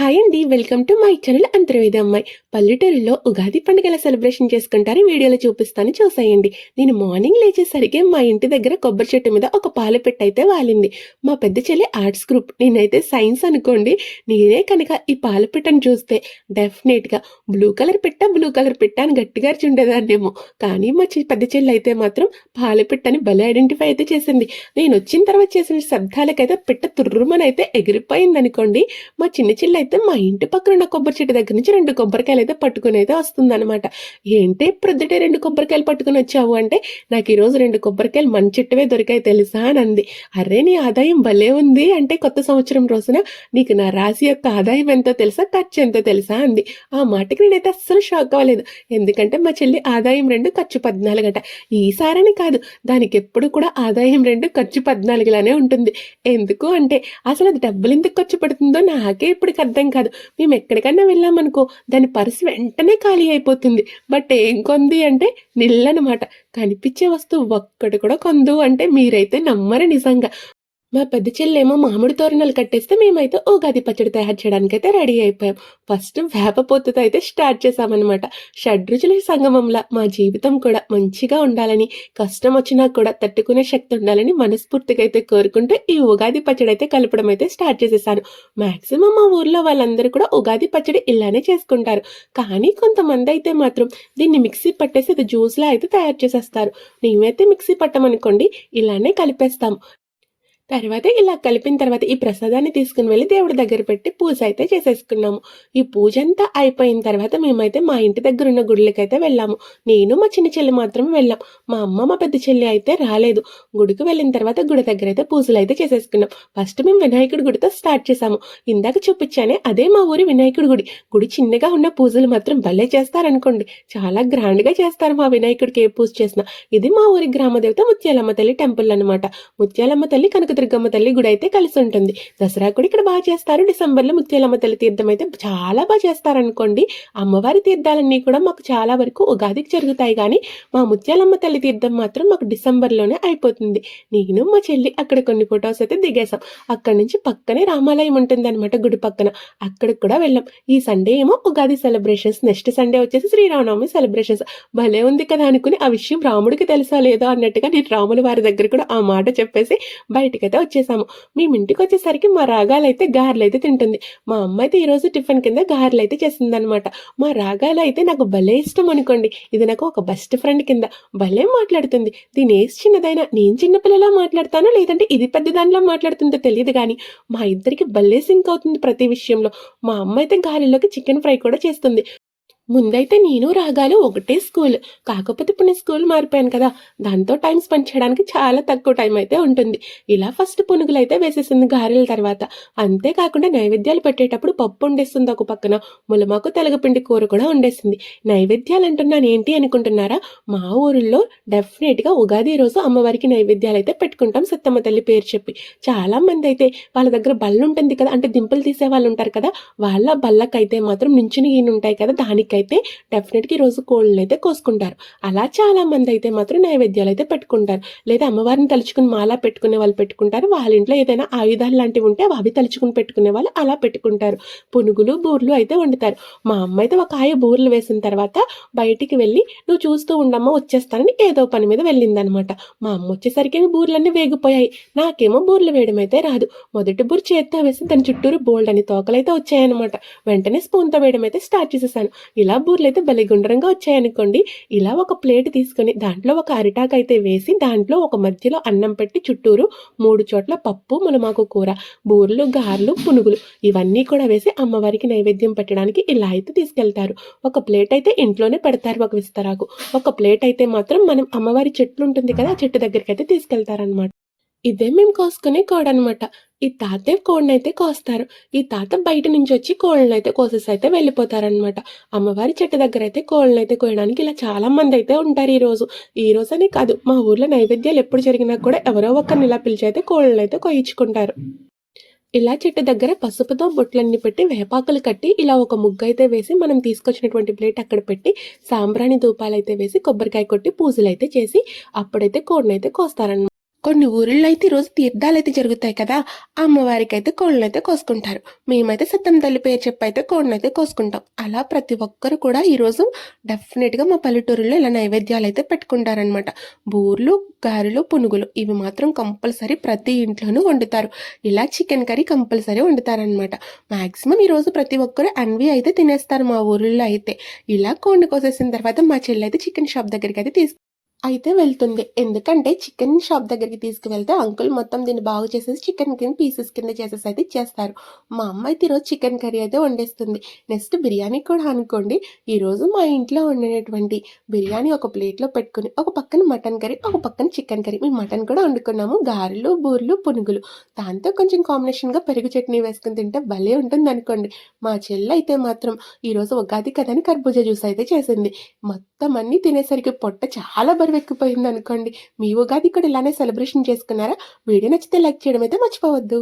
Hi అండి welcome to my channel Antarvedi అమ్మాయి. పల్లెటూరులో ఉగాది పండుగ ఎలా సెలబ్రేషన్ చేసుకుంటారు వీడియోలో చూపిస్తాను చూసేయండి. నేను మార్నింగ్ లేచేసరికి మా ఇంటి దగ్గర కొబ్బరి చెట్టు మీద ఒక పాల పెట్టి అయితే వాలింది. మా పెద్ద చెల్లి ఆర్ట్స్ గ్రూప్ నేనైతే సైన్స్ అనుకోండి నేనే కనుక ఈ పాల పెట్టను చూస్తే డెఫినెట్గా బ్లూ కలర్ పెట్ట బ్లూ కలర్ పెట్ట అని గట్టిగా చుండేదాన్నేమో కానీ మా చి- పెద్ద చెల్లి అయితే మాత్రం పాల పెట్టని భలే ఐడెంటిఫై అయితే చేసింది. నేను వచ్చిన తర్వాత చేసిన శబ్దాలకైతే పెట్ట తుర్రుమనైతే ఎగిరిపోయింది అనుకోండి మా చిన్న చెల్లి అయితే మా ఇంటి పక్కన ఉన్న కొబ్బరి చెట్టు దగ్గర నుంచి రెండు కొబ్బరికాయలు అయితే పట్టుకుని అయితే వస్తుందన్నమాట. ఏంటి ప్రొద్దుటే రెండు కొబ్బరికాయలు పట్టుకుని వచ్చావు అంటే నాకు ఈరోజు రెండు కొబ్బరికాయలు మన చెట్టువే దొరికాయి తెలుసా అని అంది. అరే నీ ఆదాయం భలే ఉంది అంటే కొత్త సంవత్సరం రోజున నీకు నా రాశి యొక్క ఆదాయం ఎంతో తెలుసా ఖర్చు ఎంతో తెలుసా అంది. ఆ మాటకి నేనైతే అస్సలు షాక్ అవ్వలేదు. ఎందుకంటే మా చెల్లి ఆదాయం రెండు ఖర్చు పద్నాలుగు అట ఈసారని కాదు దానికి ఎప్పుడు కూడా ఆదాయం రెండు ఖర్చు పద్నాలుగులానే ఉంటుంది. ఎందుకు అంటే అసలు అది డబ్బులు ఎందుకు ఖర్చు పెడుతుందో నాకే ఇప్పటికి అర్థం కాదు. మేము ఎక్కడికైనా వెళ్ళామనుకో దాని పర్సు వెంటనే ఖాళీ అయిపోతుంది. బట్ ఏం కొంది అంటే నిల్లనమాట. కనిపించే వస్తువు ఒక్కటి కూడా కొందు అంటే మీరైతే నమ్మరు నిజంగా. మా పెద్ద చెల్లేమో మామిడి తోరణాలు కట్టేస్తే మేమైతే ఉగాది పచ్చడి తయారు చేయడానికి అయితే రెడీ అయిపోయాం. ఫస్ట్ వేపపోతుతో అయితే స్టార్ట్ చేసామన్నమాట షడ్రుచుల సంగమంలా మా జీవితం కూడా మంచిగా ఉండాలని కష్టం వచ్చినా కూడా తట్టుకునే శక్తి ఉండాలని మనస్ఫూర్తిగా అయితే కోరుకుంటూ ఈ ఉగాది పచ్చడి అయితే కలపడం అయితే స్టార్ట్ చేసేసాను. మాక్సిమం మా ఊర్లో వాళ్ళందరూ కూడా ఉగాది పచ్చడి ఇలానే చేసుకుంటారు. కానీ కొంతమంది అయితే మాత్రం దీన్ని మిక్సీ పట్టేసి ఇది జ్యూస్లా అయితే తయారు చేసేస్తారు. మేమైతే మిక్సీ పట్టమనుకోండి ఇలానే కలిపేస్తాం. తర్వాత ఇలా కలిపిన తర్వాత ఈ ప్రసాదాన్ని తీసుకుని వెళ్ళి దేవుడి దగ్గర పెట్టి పూజ అయితే చేసేసుకున్నాము. ఈ పూజ అంతా అయిపోయిన తర్వాత మేమైతే మా ఇంటి దగ్గర ఉన్న గుడికి అయితే వెళ్ళాము. నేను మా చిన్న చెల్లి మాత్రమే వెళ్ళాం. మా అమ్మ మా పెద్ద చెల్లి అయితే రాలేదు. గుడికి వెళ్ళిన తర్వాత గుడి దగ్గర అయితే పూజలు అయితే చేసేసుకున్నాం. ఫస్ట్ మేము వినాయకుడి గుడితో స్టార్ట్ చేసాము ఇందాక చూపించానే అదే మా ఊరి వినాయకుడి గుడి. గుడి చిన్నగా ఉన్న పూజలు మాత్రం భలే చేస్తారనుకోండి. చాలా గ్రాండ్గా చేస్తారు మా వినాయకుడికి ఏ పూజ చేసినా. ఇది మా ఊరి గ్రామదేవత ముత్యాలమ్మ తల్లి టెంపుల్ అనమాట ముత్యాలమ్మ తల్లి దుర్గమ్మ తల్లి గుడి అయితే కలిసి ఉంటుంది. దసరా కూడా ఇక్కడ బాగా చేస్తారు. డిసెంబర్లో ముత్యాలమ్మ తల్లి తీర్థం అయితే చాలా బాగా చేస్తారనుకోండి. అమ్మవారి తీర్థాలన్నీ కూడా మాకు చాలా వరకు ఉగాదికి జరుగుతాయి. కానీ మా ముత్యాలమ్మ తల్లి తీర్థం మాత్రం మాకు డిసెంబర్లోనే అయిపోతుంది. నేను మా చెల్లి అక్కడ కొన్ని ఫొటోస్ అయితే దిగేసాం అక్కడ నుంచి పక్కనే రామాలయం ఉంటుంది అనమాట గుడి పక్కన. అక్కడికి కూడా వెళ్ళాం. ఈ సండే ఏమో ఉగాది సెలబ్రేషన్స్. నెక్స్ట్ సండే వచ్చేసి శ్రీరామనవమి సెలబ్రేషన్స్. భలే ఉంది కదా అనుకుని ఆ విషయం రాముడికి తెలుసా లేదో అన్నట్టుగా నేను రాముల వారి దగ్గర కూడా ఆ మాట చెప్పేసి బయటకి అయితే వచ్చేసాము. మేము ఇంటికి వచ్చేసరికి మా రాగాలు అయితే గారెలు అయితే తింటుంది. మా అమ్మ అయితే ఈరోజు టిఫిన్ కింద గారెలు అయితే చేసిందనమాట మా రాగాలు అయితే నాకు భలే ఇష్టం అనుకోండి. ఇది నాకు ఒక బెస్ట్ ఫ్రెండ్ కింద భలే మాట్లాడుతుంది. దీని ఏజ్ చిన్నదైనా నేను చిన్నపిల్లలా మాట్లాడతానో? లేదంటే ఇది పెద్దదానిలా మాట్లాడుతుందో తెలియదు కానీ మా ఇద్దరికి భలే సింక్ అవుతుంది ప్రతి విషయంలో. మా అమ్మ అయితే గాలిలోకి చికెన్ ఫ్రై కూడా చేస్తుంది. ముందైతే నేను రాగాలు ఒకటే స్కూల్. కాకపోతే ఇప్పుడు నేను స్కూల్ మారిపోయాను కదా. దాంతో టైం స్పెండ్ చేయడానికి చాలా తక్కువ టైం అయితే ఉంటుంది. ఇలా ఫస్ట్ పునుగులు అయితే వేసేసింది గారెల తర్వాత. అంతేకాకుండా నైవేద్యాలు పెట్టేటప్పుడు పప్పు వండేస్తుంది ఒక పక్కన. ములమాకు తెలగపిండి కూర కూడా వండేసింది. నైవేద్యాలు అంటున్నాను ఏంటి అనుకుంటున్నారా? మా ఊరిలో డెఫినెట్గా ఉగాది రోజు అమ్మవారికి నైవేద్యాలు అయితే పెట్టుకుంటాం సత్తమ్మ తల్లి పేరు చెప్పి. చాలా మంది అయితే వాళ్ళ దగ్గర బల్ల ఉంటుంది కదా అంటే దింపులు తీసే వాళ్ళు ఉంటారు కదా వాళ్ళ బల్లకైతే మాత్రం నించుని ఈయన ఉంటాయి కదా దానికైతే అయితే డెఫినెట్గా ఈరోజు రోజు కోళ్ళని అయితే కోసుకుంటారు. అలా చాలా మంది అయితే మాత్రం నైవేద్యాలు అయితే పెట్టుకుంటారు. లేదా అమ్మవారిని తలుచుకుని మాలా పెట్టుకునే వాళ్ళు పెట్టుకుంటారు. వాళ్ళ ఇంట్లో ఏదైనా ఆయుధాలు లాంటివి ఉంటే అవి తలుచుకుని పెట్టుకునే వాళ్ళు అలా పెట్టుకుంటారు. పునుగులు బూర్లు అయితే వండుతారు. మా అమ్మ అయితే ఒక ఆయ బూర్లు వేసిన తర్వాత బయటికి వెళ్ళి నువ్వు చూస్తూ ఉండమ్మా వచ్చేస్తానని ఏదో పని మీద వెళ్ళిందనమాట. మా అమ్మ వచ్చేసరికి బూర్లన్నీ వేగిపోయాయి. నాకేమో బూర్లు వేయడం అయితే రాదు. మొదటి బూర్ చేత్తో వేసి దాని చుట్టూరు బోల్డ్ అని తోకలైతే వచ్చాయన్నమాట. వెంటనే స్పూన్తో వేయడం అయితే స్టార్ట్ చేసేసాను. ఇలా బూర్లు అయితే భలే గుండ్రంగా వచ్చాయనుకోండి. ఇలా ఒక ప్లేట్ తీసుకొని దాంట్లో ఒక అరిటాకు అయితే వేసి దాంట్లో ఒక మధ్యలో అన్నం పెట్టి చుట్టూరు మూడు చోట్ల పప్పు ములమాకు కూర బూర్లు గారెలు పునుగులు ఇవన్నీ కూడా వేసి అమ్మవారికి నైవేద్యం పెట్టడానికి ఇలా అయితే తీసుకెళ్తారు. ఒక ప్లేట్ అయితే ఇంట్లోనే పెడతారు ఒక విస్తరాకు. ఒక ప్లేట్ అయితే మాత్రం మనం అమ్మవారి చెట్లు ఉంటుంది కదా ఆ చెట్టు దగ్గరికి అయితే తీసుకెళ్తారనమాట ఇదే మేము కోసుకునే కోడనమాట ఈ తాతే కోడిని అయితే కోస్తారు. ఈ తాత బయట నుంచి వచ్చి కోళ్ళని అయితే కోసేసి అయితే వెళ్ళిపోతారనమాట అమ్మవారి చెట్టు దగ్గర అయితే కోళ్ళని అయితే కోయడానికి ఇలా చాలా మంది అయితే ఉంటారు ఈ రోజు ఈ రోజు అని కాదు మా ఊర్లో నైవేద్యాలు ఎప్పుడు జరిగినా కూడా ఎవరో ఒకరిని ఇలా పిలిచి అయితే కోళ్ళని అయితే కోయించుకుంటారు. ఇలా చెట్టు దగ్గర పసుపుతో బొట్లన్నీ పెట్టి వేపాకులు కట్టి ఇలా ఒక ముగ్గు అయితే వేసి మనం తీసుకొచ్చినటువంటి ప్లేట్ అక్కడ పెట్టి సాంబ్రాణి ధూపాలు అయితే వేసి కొబ్బరికాయ కొట్టి పూజలు అయితే చేసి అప్పుడైతే కోడిని అయితే కోస్తారనమాట కొన్ని ఊరిలో అయితే ఈరోజు తీర్థాలైతే జరుగుతాయి కదా అమ్మవారికి అయితే కోసుకుంటారు. మేమైతే సత్తం తల్లి పేరు చెప్పి అయితే కోళ్ళనైతే అయితే కోసుకుంటాం. అలా ప్రతి ఒక్కరు కూడా ఈరోజు డెఫినెట్గా మా పల్లెటూరులో ఇలా నైవేద్యాలు అయితే పెట్టుకుంటారనమాట బూర్లు గారెలు పునుగులు ఇవి మాత్రం కంపల్సరీ ప్రతి ఇంట్లోనూ వండుతారు. ఇలా చికెన్ కర్రీ కంపల్సరీ వండుతారనమాట మ్యాక్సిమం ఈరోజు ప్రతి ఒక్కరు అన్వి అయితే తినేస్తారు మా ఊరిలో అయితే ఇలా కోడిని కోసేసిన తర్వాత మా చెల్లి అయితే చికెన్ షాప్ దగ్గరికి అయితే తీసుకు అయితే వెళ్తుంది. ఎందుకంటే చికెన్ షాప్ దగ్గరికి తీసుకువెళ్తే అంకుల్ మొత్తం దీన్ని బాగు చేసేసి చికెన్ కింద పీసెస్ కింద చేసేసి అయితే ఇచ్చేస్తారు మా అమ్మ అయితే ఈరోజు చికెన్ కర్రీ అయితే వండేస్తుంది. నెక్స్ట్ బిర్యానీ కూడా అనుకోండి. ఈరోజు మా ఇంట్లో వండినటువంటి బిర్యానీ ఒక ప్లేట్లో పెట్టుకుని ఒక పక్కన మటన్ కర్రీ ఒక పక్కన చికెన్ కర్రీ. మేము మటన్ కూడా వండుకున్నాము. గారెలు బూర్లు పునుగులు. దాంతో కొంచెం కాంబినేషన్గా పెరుగు చట్నీ వేసుకుని తింటే భలే ఉంటుంది అనుకోండి మా చెల్లి అయితే మాత్రం ఈరోజు ఉగాది కదని కర్బూజా జ్యూస్ అయితే చేసింది. మొత్తం మొత్తం అన్నీ తినేసరికి పొట్ట చాలా బరువు ఎక్కిపోయింది అనుకోండి మీ ఉగాది కూడా ఇలానే సెలబ్రేషన్ చేసుకున్నారా? వీడియో నచ్చితే లైక్ చేయడం అయితే మర్చిపోవద్దు.